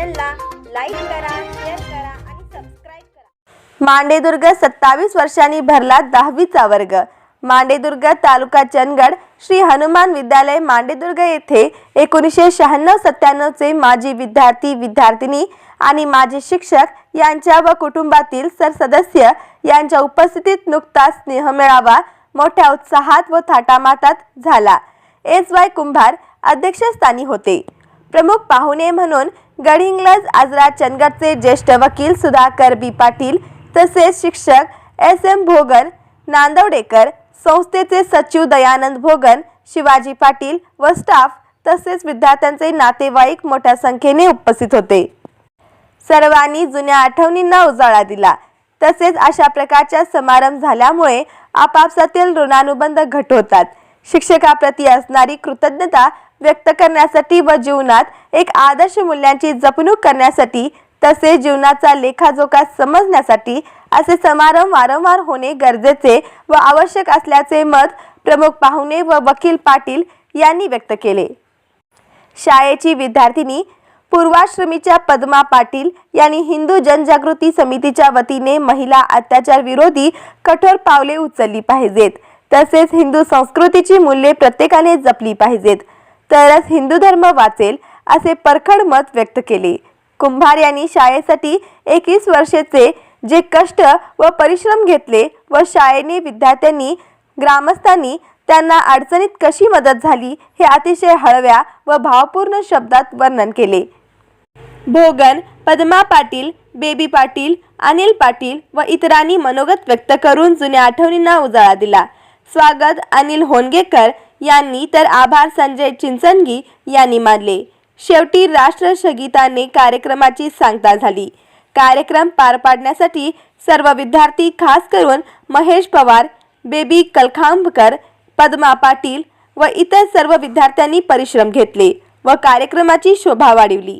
चॅनलला लाईक करा शेअर करा आणि सबस्क्राईब करा. मांडेदुर्ग सत्तावीस वर्षांनी भरला दहावीचा वर्ग. मांडेदुर्ग तालुका चंदगड श्री हनुमान विद्यालय मांडेदुर्ग येथे एकोणीसशे शहाण्णव सत्त्याण्णवचे माजी विद्यार्थी विद्यार्थिनी आणि माजी शिक्षक यांच्या व कुटुंबातील सर सदस्य यांच्या उपस्थितीत नुकताच स्नेहमेळावा मोठ्या उत्साहात व थाटामाटात झाला. एस वाय कुंभार अध्यक्षस्थानी होते. प्रमुख पाहुणे म्हणून गडहिंग्लज आजरा चंदगडचे ज्येष्ठ वकील सुधाकर बी. पाटील तसेच शिक्षक एस. एम. भोगन नांदवडेकर संस्थेचे सचिव दयानंद भोगन शिवाजी पाटील व स्टाफ तसेच विद्यार्थ्यांचे नातेवाईक मोठ्या संख्येने उपस्थित होते. सर्वांनी जुन्या आठवणींना उजाळा दिला. तसेच अशा प्रकारच्या समारंभ झाल्यामुळे आपापसातील ऋणानुबंध घट होतात. शिक्षकाप्रती असणारी कृतज्ञता व्यक्त करण्यासाठी व जीवनात एक आदर्श मूल्यांची जपणूक करण्यासाठी तसेच जीवनाचा लेखाजोखा समजण्यासाठी असे समारंभ वारंवार होणे गरजेचे व आवश्यक असल्याचे मत प्रमुख पाहुणे व वकील पाटील यांनी व्यक्त केले. शाळेची विद्यार्थिनी पूर्वाश्रमीच्या पद्मा पाटील यांनी हिंदू जनजागृती समितीच्या वतीने महिला अत्याचार विरोधी कठोर पावले उचलली पाहिजेत. तसेच हिंदू संस्कृतीची मूल्ये प्रत्येकाने जपली पाहिजेत. तरच हिंदू धर्म वाचेल असे परखड मत व्यक्त केले. कुंभार यांनी शाळेसाठी एकवीस वर्षाचे जे कष्ट व परिश्रम घेतले व शाळेने विद्यार्थ्यांनी ग्रामस्थांनी त्यांना अडचणीत कशी मदत झाली हे अतिशय हळव्या व भावपूर्ण शब्दात वर्णन केले. भोगन पद्मा पाटील बेबी पाटील अनिल पाटील व इतरांनी मनोगत व्यक्त करून जुन्या आठवणींना उजाळा दिला. स्वागत अनिल होनगेकर यांनी तर आभार संजय चिंचनगी यांनी मानले. शेवटी राष्ट्रसंगीताने कार्यक्रमाची सांगता झाली. कार्यक्रम पार पाडण्यासाठी सर्व विद्यार्थी खास करून महेश पवार बेबी कलखांबकर पद्मा पाटील व इतर सर्व विद्यार्थ्यांनी परिश्रम घेतले व कार्यक्रमाची शोभा वाढवली.